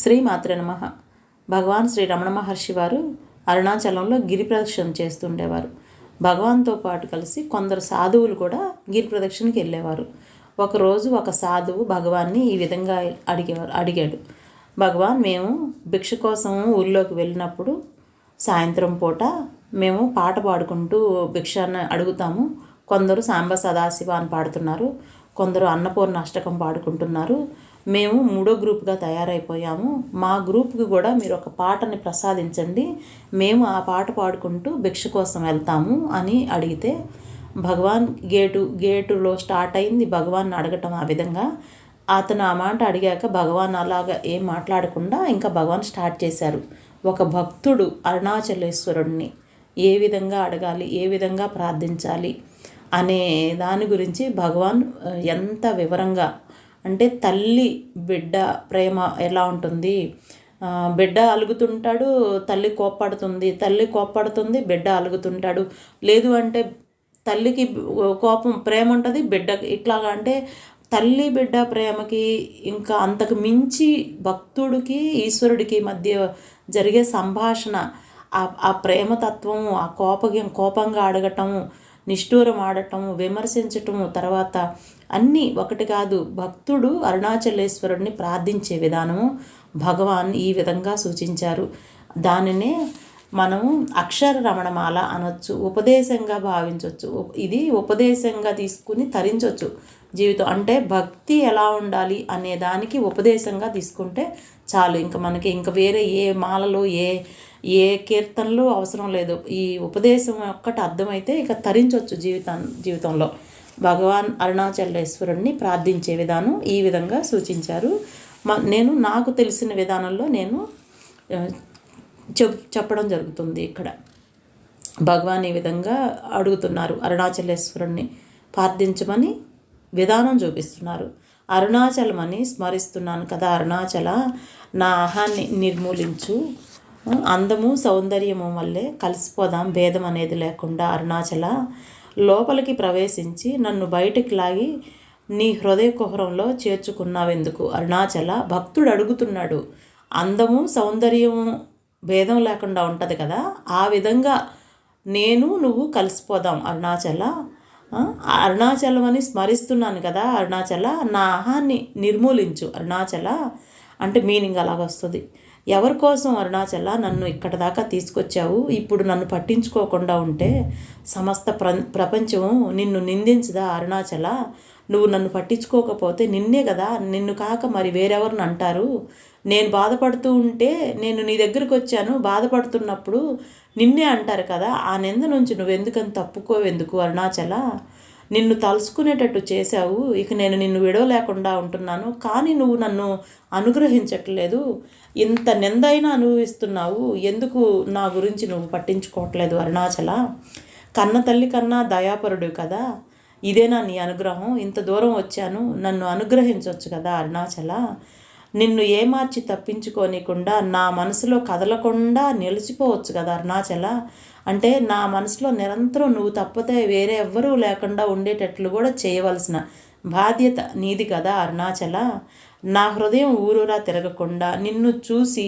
శ్రీ నమ. భగవాన్ శ్రీ రమణ మహర్షి వారు అరుణాచలంలో గిరి ప్రదక్షిణ చేస్తుండేవారు. భగవాన్తో పాటు కలిసి కొందరు సాధువులు కూడా గిరి ప్రదక్షిణకి వెళ్ళేవారు. ఒకరోజు ఒక సాధువు భగవాన్ని ఈ విధంగా అడిగేవారు అడిగాడు. భగవాన్ మేము భిక్ష కోసం ఊళ్ళోకి వెళ్ళినప్పుడు సాయంత్రం పూట మేము పాట పాడుకుంటూ భిక్షాన్ని అడుగుతాము. కొందరు సాంబ సదాశివ అని పాడుతున్నారు. కొందరు అన్నపూర్ణ అష్టకం పాడుకుంటున్నారు. మేము మూడో గ్రూప్గా తయారైపోయాము. మా గ్రూప్కి కూడా మీరు ఒక పాటని ప్రసాదించండి. మేము ఆ పాట పాడుకుంటూ భిక్ష కోసం వెళ్తాము అని అడిగితే భగవాన్ గేటు గేటులో స్టార్ట్ అయింది. భగవాన్ అడగటం ఆ విధంగా. అతను ఆ మాట అడిగాక భగవాన్ అలాగా ఏం మాట్లాడకుండా ఇంకా భగవాన్ స్టార్ట్ చేశారు. ఒక భక్తుడు అరుణాచలేశ్వరుణ్ణి ఏ విధంగా అడగాలి ఏ విధంగా ప్రార్థించాలి అనే దాని గురించి భగవాన్ ఎంత వివరంగా అంటే తల్లి బిడ్డ ప్రేమ ఎలా ఉంటుంది? బిడ్డ అలుగుతుంటాడు తల్లి కోప్పడుతుంది. తల్లి కోప్పడుతుంది బిడ్డ అలుగుతుంటాడు. లేదు అంటే తల్లికి కోపం ప్రేమ ఉంటుంది బిడ్డ ఇట్లాగా అంటే తల్లి బిడ్డ ప్రేమకి ఇంకా అంతకు మించి భక్తుడికి ఈశ్వరుడికి మధ్య జరిగే సంభాషణ ఆ ప్రేమతత్వం ఆ కోపం కోపంగా అడగటము నిష్ఠూరం ఆడటము విమర్శించటము తర్వాత అన్నీ ఒకటి కాదు భక్తుడు అరుణాచలేశ్వరుడిని ప్రార్థించే విధానము భగవాన్ ఈ విధంగా సూచించారు. దానినే మనము అక్షర రమణమాల అనొచ్చు ఉపదేశంగా భావించవచ్చు ఇది ఉపదేశంగా తీసుకుని తరించవచ్చు జీవితం అంటే భక్తి ఎలా ఉండాలి అనే దానికి ఉపదేశంగా తీసుకుంటే చాలు. ఇంకా మనకి ఇంకా వేరే ఏ మాలలో ఏ ఏ కీర్తనలు అవసరం లేదు. ఈ ఉపదేశం ఒక్కటి అర్థమైతే ఇక తరించవచ్చు జీవితం జీవితంలో. భగవాన్ అరుణాచలేశ్వరుణ్ణి ప్రార్థించే విధానం ఈ విధంగా సూచించారు. నేను నాకు తెలిసిన విధానంలో నేను చెప్ చెప్పడం జరుగుతుంది ఇక్కడ. భగవాన్ ఈ విధంగా అడుగుతున్నారు అరుణాచలేశ్వరుణ్ణి ప్రార్థించమని విధానం చూపిస్తున్నారు. అరుణాచలమని స్మరిస్తున్నాను కదా అరుణాచల నా ఆహాన్ని నిర్మూలించు. అందము సౌందర్యము వల్లే కలిసిపోదాం భేదం అనేది లేకుండా అరుణాచల. లోపలికి ప్రవేశించి నన్ను బయటికి లాగి నీ హృదయ కుహరంలో చేర్చుకున్నావెందుకు? అరుణాచల భక్తుడు అడుగుతున్నాడు. అందము సౌందర్యము భేదం లేకుండా ఉంటుంది కదా? ఆ విధంగా నేను నువ్వు కలిసిపోదాం అరుణాచల. అరుణాచలం అని స్మరిస్తున్నాను కదా అరుణాచల. నా ఆహాన్ని నిర్మూలించు అరుణాచల. అంటే మీనింగ్ అలాగొస్తుంది. ఎవరి కోసం అరుణాచల నన్ను ఇక్కడ దాకా తీసుకొచ్చావు? ఇప్పుడు నన్ను పట్టించుకోకుండా ఉంటే సమస్త ప్ర ప్రపంచం నిన్ను నిందించదా అరుణాచల? నువ్వు నన్ను పట్టించుకోకపోతే నిన్నే కదా నిన్ను కాక మరి వేరెవరిని అంటారు? నేను బాధపడుతూ ఉంటే నేను నీ దగ్గరికి వచ్చాను బాధపడుతున్నప్పుడు నిన్నే అంటారు కదా ఆ నింద నుంచి నువ్వెందుకని తప్పుకోవెందుకు అరుణాచల? నిన్ను తలుసుకునేటట్టు చేశావు. ఇక నేను నిన్ను విడవలేకుండా ఉంటున్నాను. కానీ నువ్వు నన్ను అనుగ్రహించట్లేదు. ఇంత నిందైనా అనుభవిస్తున్నావు. ఎందుకు నా గురించి నువ్వు పట్టించుకోవట్లేదు అరుణాచల? కన్న తల్లి కన్నా దయాపరుడు కదా. ఇదేనా నీ అనుగ్రహం? ఇంత దూరం వచ్చాను. నన్ను అనుగ్రహించవచ్చు కదా అరుణాచల? నిన్ను ఏమార్చి తప్పించుకోనికుండా నా మనసులో కదలకుండా నిలిచిపోవచ్చు కదా అరుణాచల? అంటే నా మనసులో నిరంతరం నువ్వు తప్పితే వేరే ఎవ్వరూ లేకుండా ఉండేటట్లు కూడా చేయవలసిన బాధ్యత నీది కదా అరుణాచల? నా హృదయం ఊరూరా తిరగకుండా నిన్ను చూసి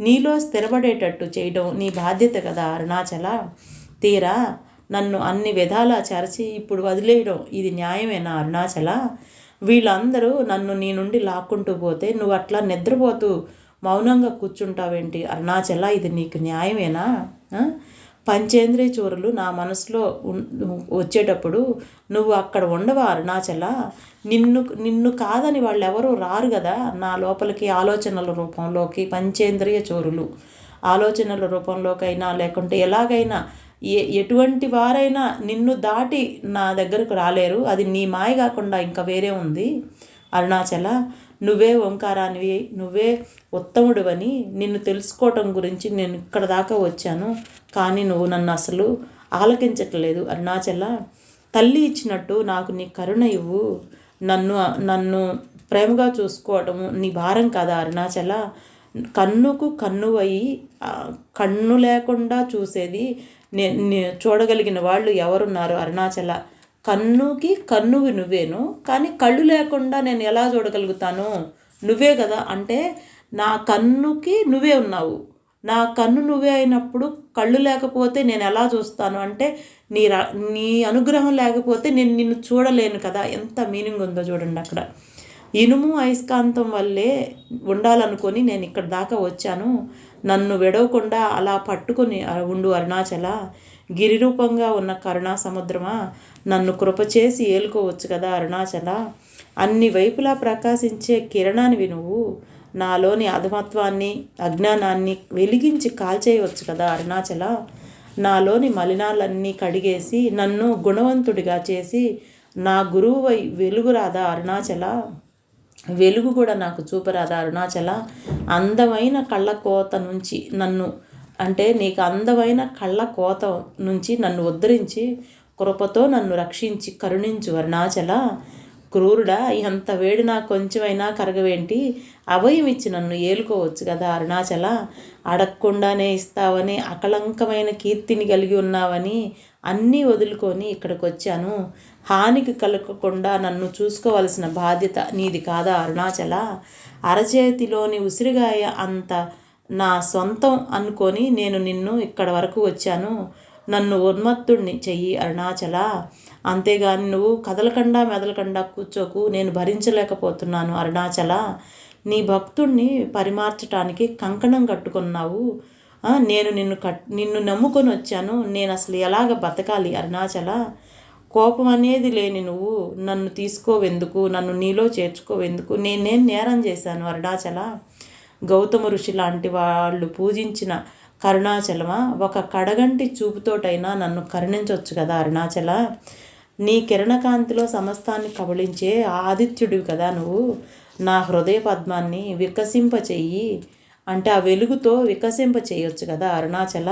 నీలో స్థిరపడేటట్టు చేయడం నీ బాధ్యత కదా అరుణాచల? తీరా? నన్ను అన్ని విధాలా చరచి ఇప్పుడు వదిలేయడం ఇది న్యాయమేనా అరుణాచల? వీళ్ళందరూ నన్ను నీ నుండి లాక్కుంటూ పోతే నువ్వు అట్లా నిద్రపోతూ మౌనంగా కూర్చుంటావేంటి? అరుణాచల ఇది నీకు న్యాయమేనా? పంచేంద్రియ చూరలు నా మనసులో వచ్చేటప్పుడు నువ్వు అక్కడ ఉండవా అరుణాచల? నిన్ను నిన్ను కాదని వాళ్ళు ఎవరు రారు కదా నా లోపలికి ఆలోచనల రూపంలోకి పంచేంద్రియ చోరులు. ఆలోచనల రూపంలోకైనా లేకుంటే ఎలాగైనా ఏ ఎటువంటి వారైనా నిన్ను దాటి నా దగ్గరకు రాలేరు. అది నీ మాయ కాకుండా ఇంకా వేరే ఉంది. అరుణాచల నువ్వే ఓంకారానివి నువ్వే ఉత్తముడువని నిన్ను తెలుసుకోవటం గురించి నేను ఇక్కడ దాకా వచ్చాను. కానీ నువ్వు నన్ను అసలు ఆలకించట్లేదు. అరుణాచల తల్లి ఇచ్చినట్టు నాకు నీ కరుణ ఇవ్వు. నన్ను నన్ను ప్రేమగా చూసుకోవటము నీ భారం కాదా అరుణాచల? కన్నుకు కన్నువయి కన్ను లేకుండా చూసేది చూడగలిగిన వాళ్ళు ఎవరున్నారు? అరుణాచల. కన్నుకి కన్నువి నువ్వేను కానీ కళ్ళు లేకుండా నేను ఎలా చూడగలుగుతాను? నువ్వే కదా. అంటే నా కన్నుకి నువ్వే ఉన్నావు. నా కన్ను నువ్వే అయినప్పుడు కళ్ళు లేకపోతే నేను ఎలా చూస్తాను? అంటే నీ రా నీ అనుగ్రహం లేకపోతే నేను నిన్ను చూడలేను కదా. ఎంత మీనింగ్ ఉందో చూడండి అక్కడ. ఇనుము అయస్కాంతం వల్లే ఉండాలనుకొని నేను ఇక్కడ దాకా వచ్చాను. నన్ను విడవకుండా అలా పట్టుకొని ఉండు అరుణాచల. గిరిరూపంగా ఉన్న కరుణా సముద్రమా నన్ను కృపచేసి ఏలుకోవచ్చు కదా అరుణాచల. అన్ని వైపులా ప్రకాశించే కిరణానివి నువ్వు. నాలోని అధమత్వాన్ని అజ్ఞానాన్ని వెలిగించి కాల్చేయవచ్చు కదా అరుణాచల. నాలోని మలినాలన్నీ కడిగేసి నన్ను గుణవంతుడిగా చేసి నా గురువు వై రాదా అరుణాచల? వెలుగు కూడా నాకు చూపరాదా అరుణాచల అందమైన కళ్ళ కోత నుంచి నన్ను అంటే నీకు అందమైన కళ్ళ కోత నుంచి నన్ను ఉద్ధరించి కృపతో నన్ను రక్షించి కరుణించు అరుణాచల క్రూరుడా ఎంత వేడి నాకు కొంచెమైనా కరగవేంటి? అభయం ఇచ్చి నన్ను ఏలుకోవచ్చు కదా అరుణాచల అడగకుండానే ఇస్తావని అకలంకమైన కీర్తిని కలిగి ఉన్నావని అన్నీ వదులుకొని ఇక్కడికి వచ్చాను హానికి కలగకుండా నన్ను చూసుకోవలసిన బాధ్యత నీది కాదా అరుణాచల? అరచేతిలోని ఉసిరిగాయ అంత నా సొంతం అనుకొని నేను నిన్ను ఇక్కడ వరకు వచ్చాను. నన్ను ఉన్మత్తుణ్ణి చెయ్యి అరుణాచల. అంతేగాని నువ్వు కదలకుండా మెదలకుండా కూర్చోకు నేను భరించలేకపోతున్నాను అరుణాచల. నీ భక్తుణ్ణి పరిమార్చటానికి కంకణం కట్టుకున్నావు. నేను నిన్ను కట్ నిన్ను నమ్ముకొని వచ్చాను. నేను అసలు ఎలాగ బతకాలి అరుణాచల? కోపం అనేది లేని నువ్వు నన్ను తీసుకోవెందుకు నన్ను నీలో చేర్చుకోవెందుకు. నేనేం నేరం చేశాను అరుణాచల? గౌతమ ఋషి లాంటి వాళ్ళు పూజించిన కరుణాచలమా? ఒక కడగంటి చూపుతోటైనా నన్ను కరుణించవచ్చు కదా అరుణాచల? నీ కిరణకాంతిలో సమస్తాన్ని కబళించే ఆదిత్యుడివి కదా నువ్వు. నా హృదయ పద్మాన్ని వికసింప చెయ్యి అంటే ఆ వెలుగుతో వికసింప చేయొచ్చు కదా అరుణాచల?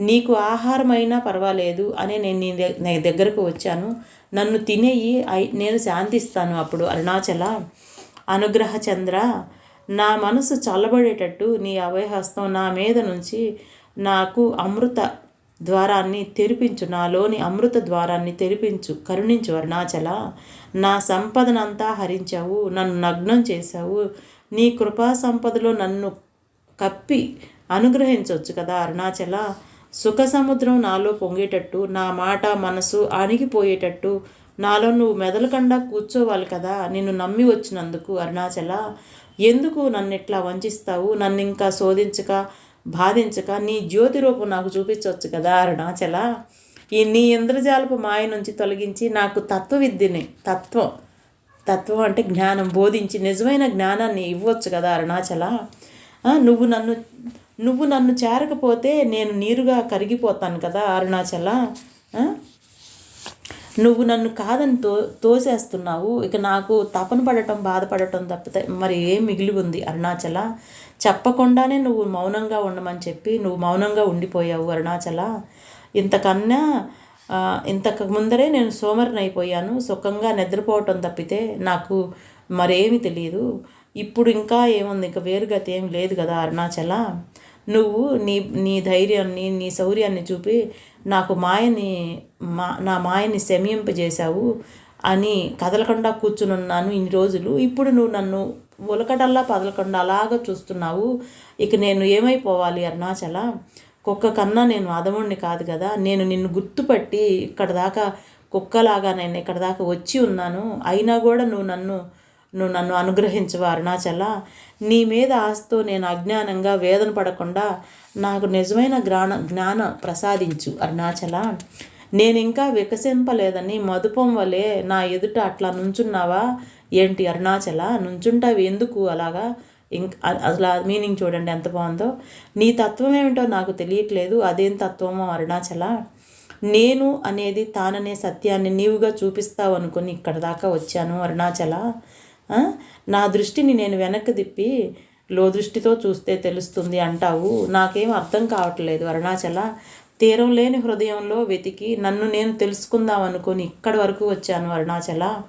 నీకు ఆహారమైనా పర్వాలేదు అని నేను నీ దగ్గరకు వచ్చాను. నన్ను తినేయి నేను శాంతిస్తాను అప్పుడు. అరుణాచల అనుగ్రహ చంద్ర నా మనసు చల్లబడేటట్టు నీ అభయహస్తం నా మీద నుంచి నాకు అమృత ద్వారాన్ని తెరిపించు నాలోని అమృత ద్వారాన్ని తెరిపించు. కరుణించు అరుణాచల నా సంపదనంతా హరించావు నన్ను నగ్నం చేశావు. నీ కృపా సంపదలో నన్ను కప్పి అనుగ్రహించవచ్చు కదా అరుణాచల. సుఖ సముద్రం నాలో పొంగేటట్టు నా మాట మనసు అణిగిపోయేటట్టు నాలో నువ్వు మెదలకుండా కూర్చోవాలి కదా నిన్ను నమ్మి వచ్చినందుకు అరుణాచల. ఎందుకు నన్ను ఇట్లా వంచిస్తావు? నన్ను ఇంకా శోధించక బాధించక నీ జ్యోతి రూపం నాకు చూపించవచ్చు కదా అరుణాచల. ఈ నీ ఇంద్రజాలపు మాయ నుంచి తొలగించి నాకు తత్వ విద్యని తత్వం తత్వం అంటే జ్ఞానం బోధించి నిజమైన జ్ఞానాన్ని ఇవ్వచ్చు కదా అరుణాచల. నువ్వు నన్ను నువ్వు నన్ను చేరకపోతే నేను నీరుగా కరిగిపోతాను కదా అరుణాచల. నువ్వు నన్ను కాదని తో తోసేస్తున్నావు. ఇక నాకు తపన పడటం బాధపడటం తప్పితే మరి ఏం మిగిలి ఉంది అరుణాచల? చెప్పకుండానే నువ్వు మౌనంగా ఉండమని చెప్పి నువ్వు మౌనంగా ఉండిపోయావు అరుణాచల. ఇంతకన్నా ఇంతకు ముందరే నేను సోమరిని అయిపోయాను సుఖంగా నిద్రపోవటం తప్పితే నాకు మరేమి తెలియదు ఇప్పుడు ఇంకా ఏముంది? ఇంకా వేరుగతి ఏం లేదు కదా అరుణాచల. నువ్వు నీ నీ ధైర్యాన్ని నీ శౌర్యాన్ని చూపి నాకు మాయని మా నా మాయని శమింపజేశావు అని కదలకుండా కూర్చునున్నాను ఇన్ని రోజులు. ఇప్పుడు నువ్వు నన్ను ఉలకడల్లా పదలకుండా అలాగా చూస్తున్నావు. ఇక నేను ఏమైపోవాలి అరుణాచల? కుక్క కన్నా నేను అదముడిని కాదు కదా. నేను నిన్ను గుర్తుపట్టి ఇక్కడ దాకా కుక్కలాగా నేను ఇక్కడ దాకా వచ్చి ఉన్నాను. అయినా కూడా నువ్వు నన్ను నువ్వు నన్ను అనుగ్రహించవు అరుణాచల నీ మీద ఆస్తో నేను అజ్ఞానంగా వేదన పడకుండా నాకు నిజమైన జ్ఞాన జ్ఞానం ప్రసాదించు. అరుణాచల నేను ఇంకా వికసింపలేదని మధుపం వలె నా ఎదుట అట్లా నుంచున్నావా? ఏంటి? అరుణాచల నుంచుంటావు ఎందుకు అలాగా? ఇంకా అసలు మీనింగ్ చూడండి ఎంత బాగుందో. నీ తత్వం ఏమిటో నాకు తెలియట్లేదు. అదేం తత్వమో అరుణాచల నేను అనేది తాననే సత్యాన్ని నీవుగా చూపిస్తావు అనుకుని ఇక్కడ దాకా వచ్చాను. అరుణాచల నా దృష్టిని నేను వెనక్కి తిప్పి లో దృష్టితో చూస్తే తెలుస్తుంది అంటావు. నాకేం అర్థం కావట్లేదు అరుణాచల. తీరం లేని హృదయంలో వెతికి నన్ను నేను తెలుసుకుందాం అనుకుని ఇక్కడి వరకు వచ్చాను అరుణాచల.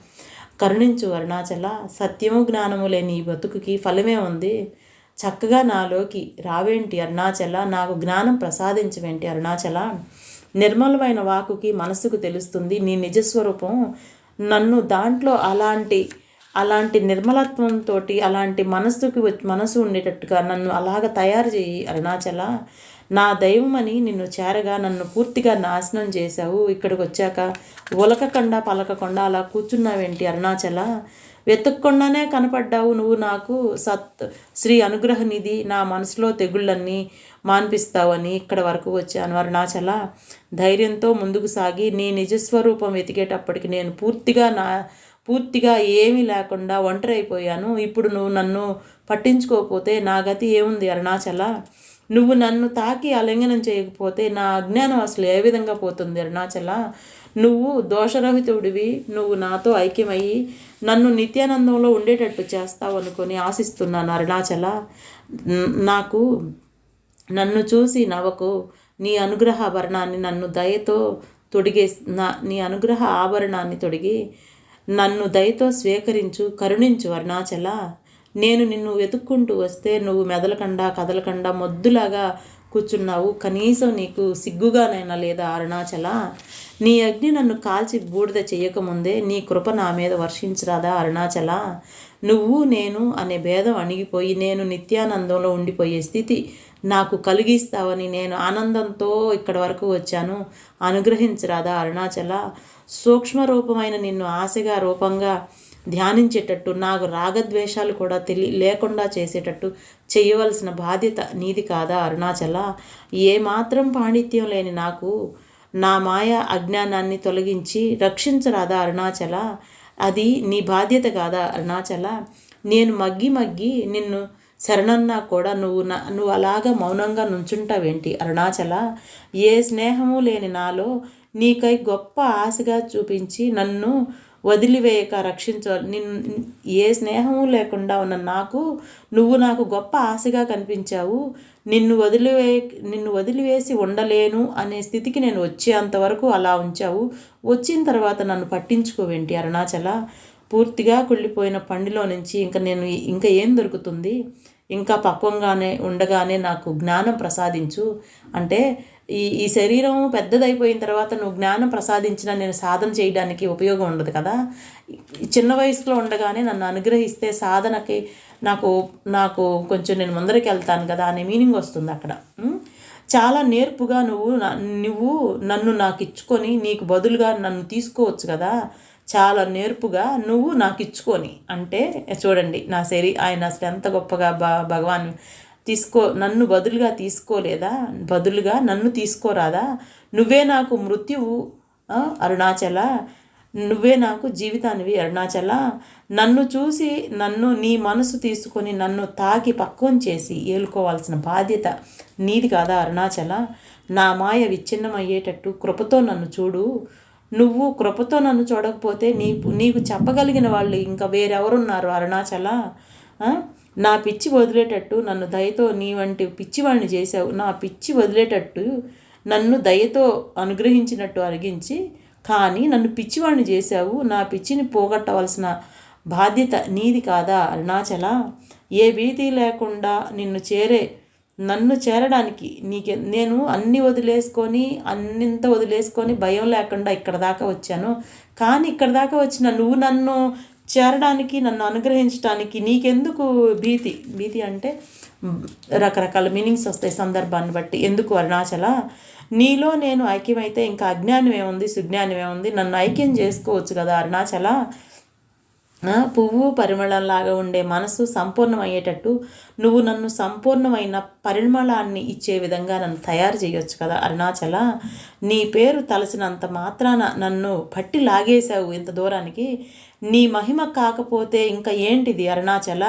కరుణించు అరుణాచల. సత్యము జ్ఞానము లేని ఈ బతుకుకి ఫలమే ఉంది. చక్కగా నాలోకి రావేంటి అరుణాచల? నాకు జ్ఞానం ప్రసాదించవేంటి అరుణాచల? నిర్మలమైన వాకుకి మనసుకు తెలుస్తుంది నీ నిజస్వరూపం. నన్ను దాంట్లో అలాంటి అలాంటి నిర్మలత్వంతో అలాంటి మనసుకి మనసు ఉండేటట్టుగా నన్ను అలాగ తయారు చేయి అరుణాచల. నా దైవమని నిన్ను చేరగా నన్ను పూర్తిగా నాశనం చేశావు. ఇక్కడికి వచ్చాక ఉలకకుండా పలకకుండా అలా కూర్చున్నావేంటి అరుణాచల? వెతక్కుండానే కనపడ్డావు నువ్వు నాకు. సత్ శ్రీ అనుగ్రహ నిధి నా మనసులో తెగుళ్ళన్నీ మాన్పిస్తావని ఇక్కడ వరకు వచ్చాను అరుణాచల. ధైర్యంతో ముందుకు సాగి నీ నిజస్వరూపం వెతికేటప్పటికి నేను పూర్తిగా నా పూర్తిగా ఏమీ లేకుండా ఒంటరి అయిపోయాను ఇప్పుడు నువ్వు నన్ను పట్టించుకోకపోతే నా గతి ఏముంది అరుణాచల? నువ్వు నన్ను తాకి ఆలింగనం చేయకపోతే నా అజ్ఞానం అసలు ఏ విధంగా పోతుంది అరుణాచల? నువ్వు దోషరహితుడివి. నువ్వు నాతో ఐక్యమయ్యి నన్ను నిత్యానందంలో ఉండేటట్టు చేస్తావు అనుకొని ఆశిస్తున్నాను అరుణాచల. నాకు నన్ను చూసి నవ్వకు. నీ అనుగ్రహ ఆభరణాన్ని నన్ను దయతో తొడిగే నా నీ అనుగ్రహ ఆభరణాన్ని తొడిగి నన్ను దయతో స్వీకరించు కరుణించు అరుణాచల. నేను నిన్ను వెతుక్కుంటూ వస్తే నువ్వు మెదలకుండా కదలకుండా మొద్దులాగా కూర్చున్నావు. కనీసం నీకు సిగ్గుగానైనా లేదా అరుణాచల? నీ అగ్ని నన్ను కాల్చి బూడిద చేయకముందే నీ కృప నా మీద వర్షించరాదా అరుణాచల? నువ్వు నేను అనే భేదం అణిగిపోయి నేను నిత్యానందంలో ఉండిపోయే స్థితి నాకు కలిగిస్తావని నేను ఆనందంతో ఇక్కడ వరకు వచ్చాను. అనుగ్రహించరాదా అరుణాచల. సూక్ష్మ రూపమైన నిన్ను ఆశగా రూపంగా ధ్యానించేటట్టు నాకు రాగద్వేషాలు కూడా తెలి లేకుండా చేసేటట్టు చేయవలసిన బాధ్యత నీది కాదా అరుణాచల? ఏమాత్రం పాండిత్యం లేని నాకు నా మాయ అజ్ఞానాన్ని తొలగించి రక్షించరాదా అరుణాచల. అది నీ బాధ్యత కాదా అరుణాచల? నేను మగ్గి మగ్గి నిన్ను శరణన్నా కూడా నువ్వు నా నువ్వు అలాగా మౌనంగా నుంచుంటావేంటి? అరుణాచల ఏ స్నేహము లేని నాలో నీకై గొప్ప ఆశగా చూపించి నన్ను వదిలివేయక రక్షించ నిన్ను ఏ స్నేహము లేకుండా ఉన్న నాకు నువ్వు నాకు గొప్ప ఆశగా కనిపించావు. నిన్ను వదిలివే నిన్ను వదిలివేసి ఉండలేను అనే స్థితికి నేను వచ్చేంతవరకు అలా ఉంచావు. వచ్చిన తర్వాత నన్ను పట్టించుకోవేంటి అరుణాచల? పూర్తిగా కుళ్ళిపోయిన పండిలో నుంచి ఇంకా నేను ఇంకా ఏం దొరుకుతుంది? ఇంకా పక్వంగానే ఉండగానే నాకు జ్ఞానం ప్రసాదించు. అంటే ఈ ఈ శరీరం పెద్దదైపోయిన తర్వాత నువ్వు జ్ఞానం ప్రసాదించిన నేను సాధన చేయడానికి ఉపయోగం ఉండదు కదా? చిన్న వయసులో ఉండగానే నన్ను అనుగ్రహిస్తే సాధనకి నాకు నాకు కొంచెం నేను ముందరికి వెళ్తాను కదా అనే మీనింగ్ వస్తుంది అక్కడ. చాలా నేర్పుగా నువ్వు నువ్వు నన్ను నాకు ఇచ్చుకొని నీకు బదులుగా నన్ను తీసుకోవచ్చు కదా? చాలా నేర్పుగా నువ్వు నాకు ఇచ్చుకొని. అంటే చూడండి నా శరీ ఆయన అసలు ఎంత గొప్పగా బ భగవాన్ తీసుకో నన్ను బదులుగా తీసుకోలేదా? బదులుగా నన్ను తీసుకోరాదా? నువ్వే నాకు మృత్యువు అరుణాచల. నువ్వే నాకు జీవితానివి అరుణాచల. నన్ను చూసి నన్ను నీ మనసు తీసుకొని నన్ను తాకి పక్వం చేసి ఏలుకోవాల్సిన బాధ్యత నీది కాదా అరుణాచల? నా మాయ విచ్ఛిన్నమయ్యేటట్టు కృపతో నన్ను చూడు. నువ్వు కృపతో నన్ను చూడకపోతే నీ నీకు చెప్పగలిగిన వాళ్ళు ఇంకా వేరెవరున్నారు అరుణాచల? నా పిచ్చి వదిలేటట్టు నన్ను దయతో నీ వంటి పిచ్చివాడిని చేశావు. నా పిచ్చి వదిలేటట్టు నన్ను దయతో అనుగ్రహించినట్టు అరిగించి కానీ నన్ను పిచ్చివాడిని చేశావు. నా పిచ్చిని పోగొట్టవలసిన బాధ్యత నీది కాదా అరుణాచల? ఏ భీతి లేకుండా నిన్ను చేరే నన్ను చేరడానికి నీకే నేను అన్నీ వదిలేసుకొని అన్నింత వదిలేసుకొని భయం లేకుండా ఇక్కడ దాకా వచ్చాను. కానీ ఇక్కడ దాకా వచ్చిన నువ్వు నన్ను చేరడానికి నన్ను అనుగ్రహించడానికి నీకెందుకు భీతి? భీతి అంటే రకరకాల మీనింగ్స్ వస్తాయి సందర్భాన్ని బట్టి. ఎందుకు అరుణాచల? నీలో నేను ఐక్యమైతే ఇంకా అజ్ఞానం ఏముంది సుజ్ఞానం ఏముంది నన్ను ఐక్యం చేసుకోవచ్చు కదా అరుణాచల? పువ్వు పరిమళంలాగా ఉండే మనసు సంపూర్ణమయ్యేటట్టు నువ్వు నన్ను సంపూర్ణమైన పరిమళాన్ని ఇచ్చే విధంగా నన్ను తయారు చేయొచ్చు కదా అరుణాచల. నీ పేరు తలసినంత మాత్రాన నన్ను పట్టి లాగేశావు ఇంత దూరానికి. నీ మహిమ కాకపోతే ఇంకా ఏంటిది అరుణాచల?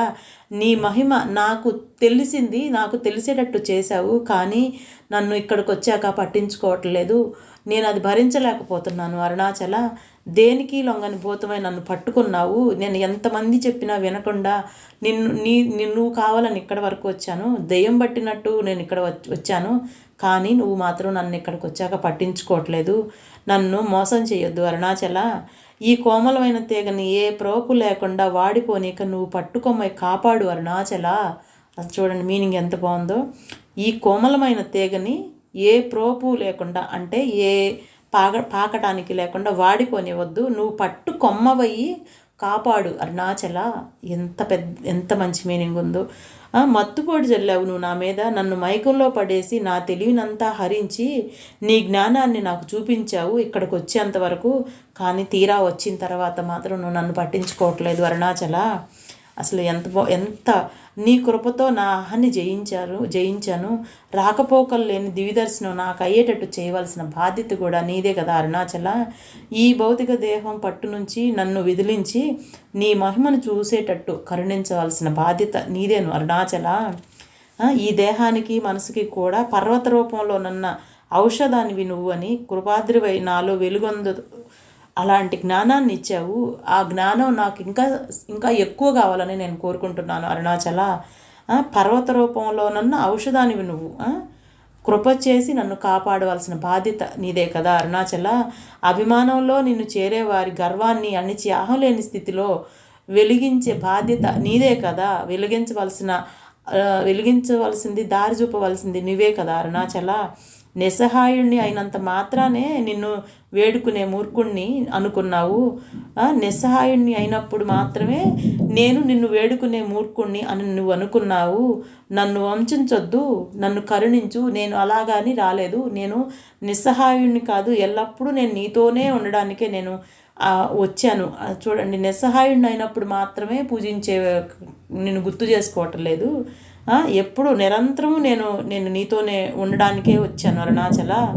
నీ మహిమ నాకు తెలిసింది నాకు తెలిసేటట్టు చేశావు కానీ నన్ను ఇక్కడికి వచ్చాక పట్టించుకోవట్లేదు. నేను అది భరించలేకపోతున్నాను అరుణాచల. దేనికి లొంగని భూతమై నన్ను పట్టుకున్నావు? నేను ఎంతమంది చెప్పినా వినకుండా నిన్ను నీ నిన్ను కావాలని ఇక్కడ వరకు వచ్చాను. దెయ్యం పట్టినట్టు నేను ఇక్కడ వచ్చాను. కానీ నువ్వు మాత్రం నన్ను ఇక్కడికి వచ్చాక పట్టించుకోవట్లేదు. నన్ను మోసం చేయొద్దు అరుణాచల. ఈ కోమలమైన తీగని ఏ ప్రోపు లేకుండా వాడిపోనీక నువ్వు పట్టుకోమై కాపాడు అరుణాచల. అది చూడండి మీనింగ్ ఎంత బాగుందో. ఈ కోమలమైన తీగని ఏ ప్రోపు లేకుండా అంటే ఏ పాక పాకటానికి లేకుండా వాడిపోనివద్దు నువ్వు పట్టు కొమ్మవయ్యి కాపాడు. అరుణాచల ఎంత పెద్ద ఎంత మంచి మీనింగ్ ఉందో మత్తుపోటు చల్లావు నువ్వు నా మీద. నన్ను మైకంలో పడేసి నా తెలివినంతా హరించి నీ జ్ఞానాన్ని నాకు చూపించావు. ఇక్కడికి వచ్చేంత వరకు కానీ తీరా వచ్చిన తర్వాత మాత్రం నువ్వు నన్ను పట్టించుకోవట్లేదు అరుణాచల. అసలు ఎంత ఎంత నీ కృపతో నా అహాన్ని జయించారు జయించాను. రాకపోకలు లేని దివిదర్శనం నాకు అయ్యేటట్టు చేయవలసిన బాధ్యత కూడా నీదే కదా అరుణాచల. ఈ భౌతిక దేహం పట్టు నుంచి నన్ను విదిలించి నీ మహిమను చూసేటట్టు కరుణించవలసిన బాధ్యత నీదేను అరుణాచల. ఈ దేహానికి మనసుకి కూడా పర్వత రూపంలో నన్న ఔషధానివి నువ్వు అని కృపాద్రివై నాలో వెలుగొందు అలాంటి జ్ఞానాన్ని ఇచ్చావు. ఆ జ్ఞానం నాకు ఇంకా ఇంకా ఎక్కువ కావాలని నేను కోరుకుంటున్నాను అరుణాచల. పర్వత రూపంలో నన్ను ఔషధానివి నువ్వు. కృప చేసి నన్ను కాపాడవలసిన బాధ్యత నీదే కదా అరుణాచల. అభిమానంలో నిన్ను చేరే వారి గర్వాన్ని అణిచి ఆహలేని స్థితిలో వెలిగించే బాధ్యత నీదే కదా. వెలిగించవలసిన వెలిగించవలసింది దారి చూపవలసింది నువ్వే కదా అరుణాచల. నిస్సహాయుణ్ణి అయినంత మాత్రానే నిన్ను వేడుకునే మూర్ఖుణ్ణి అనుకున్నావు. నిస్సహాయుణ్ణి అయినప్పుడు మాత్రమే నేను నిన్ను వేడుకునే మూర్ఖుణ్ణి అని నువ్వు అనుకున్నావు. నన్ను వంచొద్దు నన్ను కరుణించు నేను అలాగాని రాలేదు. నేను నిస్సహాయుణ్ణి కాదు ఎల్లప్పుడూ నేను నీతోనే ఉండడానికే నేను వచ్చాను. చూడండి నిస్సహాయుణ్ణి అయినప్పుడు మాత్రమే పూజించే నేను గుర్తు చేసుకోవటం లేదు. ఎప్పుడు నిరంతరం నేను నేను నీతోనే ఉండడానికే వచ్చాను అరుణాచల.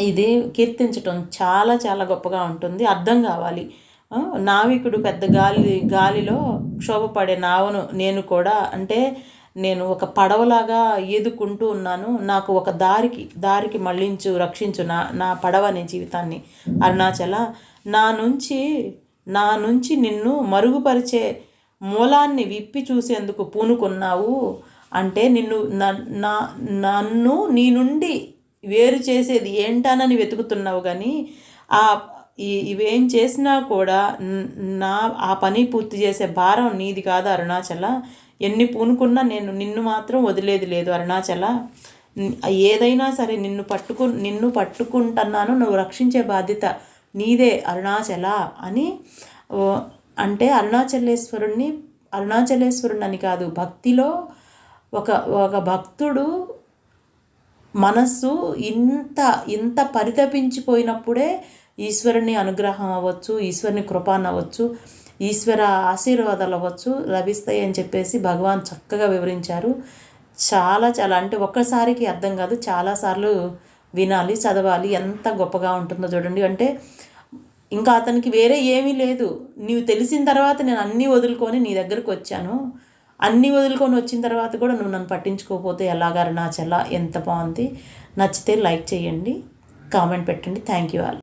ఇది కీర్తించటం చాలా చాలా గొప్పగా ఉంటుంది. అర్థం కావాలి. నావికుడు పెద్ద గాలి గాలిలో క్షోభపడే నావను నేను కూడా అంటే నేను ఒక పడవలాగా ఈదుకుంటూ ఉన్నాను. నాకు ఒక దారికి దారికి మళ్ళించు రక్షించు నా నా పడవ అనే జీవితాన్ని. అరుణాచల నా నుంచి నా నుంచి నిన్ను మరుగుపరిచే మూలాన్ని విప్పి చూసేందుకు పూనుకున్నావు అంటే నిన్ను నా నన్ను నీ నుండి వేరు చేసేది ఏంటానని వెతుకుతున్నావు కానీ ఆ ఇవేం చేసినా కూడా నా ఆ పని పూర్తి చేసే భారం నీది కాదు అరుణాచల. ఎన్ని పూనుకున్నా నేను నిన్ను మాత్రం వదిలేది లేదు అరుణాచల. ఏదైనా సరే నిన్ను పట్టుకు నిన్ను పట్టుకుంటున్నాను నువ్వు రక్షించే బాధ్యత నీదే అరుణాచల అని అంటే అరుణాచలేశ్వరుణ్ణి అరుణాచలేశ్వరుణ్ణి అని కాదు భక్తిలో ఒక ఒక భక్తుడు మనస్సు ఇంత ఇంత పరితపించిపోయినప్పుడే ఈశ్వరుని అనుగ్రహం అవ్వచ్చు ఈశ్వరుని కృపాన్ అవ్వచ్చు ఈశ్వర ఆశీర్వాదాలు అవ్వచ్చు లభిస్తాయి అని చెప్పేసి భగవాన్ చక్కగా వివరించారు. చాలా చాలా అంటే ఒక్కసారికి అర్థం కాదు చాలాసార్లు వినాలి చదవాలి ఎంత గొప్పగా ఉంటుందో చూడండి. అంటే ఇంకా అతనికి వేరే ఏమీ లేదు. నీవు తెలిసిన తర్వాత నేను అన్నీ వదులుకొని నీ దగ్గరకు వచ్చాను. అన్నీ వదులుకొని వచ్చిన తర్వాత కూడా నువ్వు నన్ను పట్టించుకోకపోతే ఎలాగారు నా చెల్ల? ఎంత బాగుంది. నచ్చితే లైక్ చేయండి. కామెంట్ పెట్టండి. Thank you all.